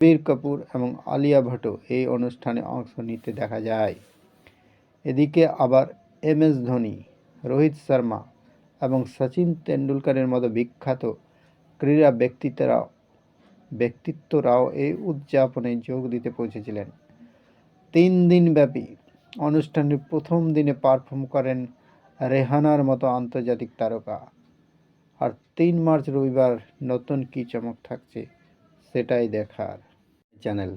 বীর কাপুর এবং আলিয়া ভট্টও এই অনুষ্ঠানে অংশ নিতে দেখা যায়। এদিকে আবার এম এস ধোনি, রোহিত শর্মা এবং সচিন তেন্ডুলকরের মতো বিখ্যাত ক্রীড়া ব্যক্তিত্বরাও ব্যক্তিত্বরাও এই উদযাপনে যোগ দিতে পৌঁছেছিলেন। তিন দিনব্যাপী অনুষ্ঠানের প্রথম দিনে পারফর্ম করেন রেহানার মতো আন্তর্জাতিক তারকা। আর তিন মার্চ রবিবার নতুন কী চমক থাকছে, সেটাই দেখার। চ্যানেল।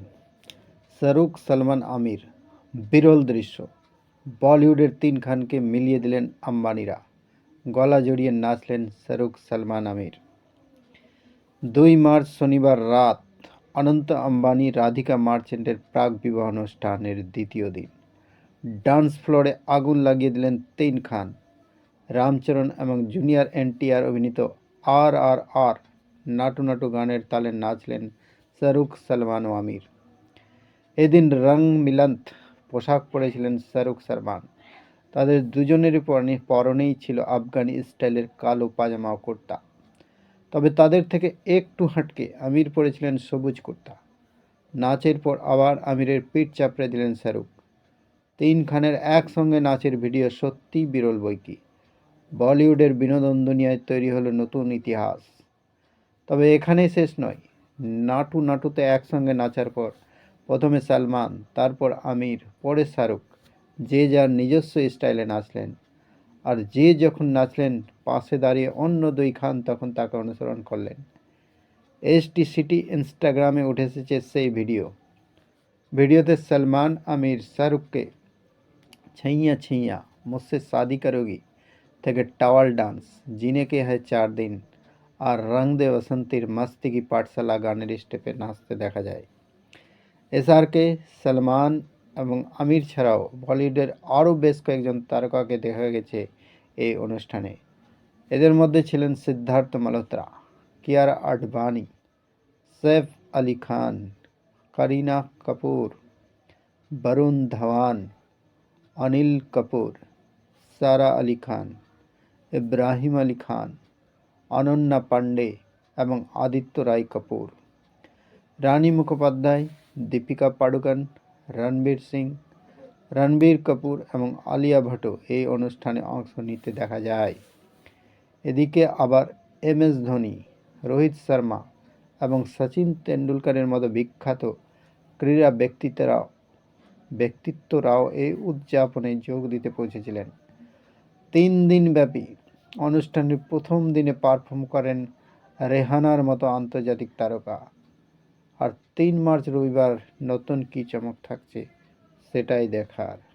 শাহরুখ সলমান আমির, বিরল দৃশ্য। বলিউডের তিন খানকে মিলিয়ে দিলেন আম্বানিরা। গলা জড়িয়ে নাচলেন শাহরুখ সলমান আমির। দুই মার্চ শনিবার রাত, অনন্ত আম্বানি রাধিকা মার্চেন্টের প্রাক বিবাহ অনুষ্ঠানের দ্বিতীয় দিন। ডান্স ফ্লোরে আগুন লাগিয়ে দিলেন তিন খান। রামচরণ এবং জুনিয়র এনটিআর অভিনীত আর আর আর নাটু নাটু গানের তালে নাচলেন শাহরুখ সলমান ও আমির। এদিন রং মিলান্ত পোশাক পরেছিলেন শাহরুখ সলমান। তাদের দুজনেরই পরনে পরনেই ছিল আফগানি স্টাইলের কালো পাজামা ও কুর্তা। তবে তাদের থেকে একটু হাঁটকে আমির পরেছিলেন সবুজ কুর্তা। নাচের পর আবার আমিরের পিঠ চাপড়ে দিলেন শাহরুখ। তিন খানের একসঙ্গে নাচের ভিডিও সত্যিই বিরল বই কি বলিউডের বিনোদন দুনিয়ায় তৈরি হলো নতুন ইতিহাস। তবে এখানেই শেষ নয়। নাটু নাটুতে একসঙ্গে নাচার পর প্রথমে সালমান তারপর আমির পরে শাহরুখ যে যার নিজস্ব স্টাইলে নাচলেন আর যে যখন নাচলেন পাশে দাঁড়িয়ে অন্য দুই খান তখন তাকে অনুসরণ করলেন এসটি সিটি ইনস্টাগ্রামে উঠে এসেছে সেই ভিডিও ভিডিওতে সলমান আমির শাহরুখকে छैया छैया मुझसे शादी करोगी থেকে টাওয়াল ডান্স জিনে কে হয় চার দিন আর রং দে বসন্তীর মস্তি পাঠশালা গানের স্টেপে নাচতে দেখা যায়। এসআরকে সলমান এবং আমির ছাড়াও বলিউডের আরও বেশ কয়েকজন তারকাকে দেখা গেছে এই অনুষ্ঠানে। এদের মধ্যে ছিলেন সিদ্ধার্থ মালহোত্রা, কিয়ারা আডবাণী, সৈফ আলী খান, করিনা কাপুর, বরুণ ধাওয়ান, অনিল কাপুর, সারা আলী খান, ইব্রাহিম আলী খান অনন্যা পাণ্ডে এবং আদিত্য রায় কাপুর। রানী মুখোপাধ্যায়, দীপিকা পাডুকন, রণবীর সিং, রণবীর কাপুর এবং আলিয়া ভট্ট এই অনুষ্ঠানে অংশ নিতে দেখা যায়। এদিকে আবার এম এস ধোনি, রোহিত শর্মা এবং সচিন তেন্ডুলকরের মতো বিখ্যাত ক্রীড়া ব্যক্তিত্বরাও ব্যক্তিত্বরাও এই উদযাপনে যোগ দিতে পৌঁছেছিলেন। তিন দিনব্যাপী অনুষ্ঠানের প্রথম দিনে পারফর্ম করেন রেহানার মতো আন্তর্জাতিক তারকা। আর তিন মার্চ রবিবার নতুন কী চমক থাকছে, সেটাই দেখার।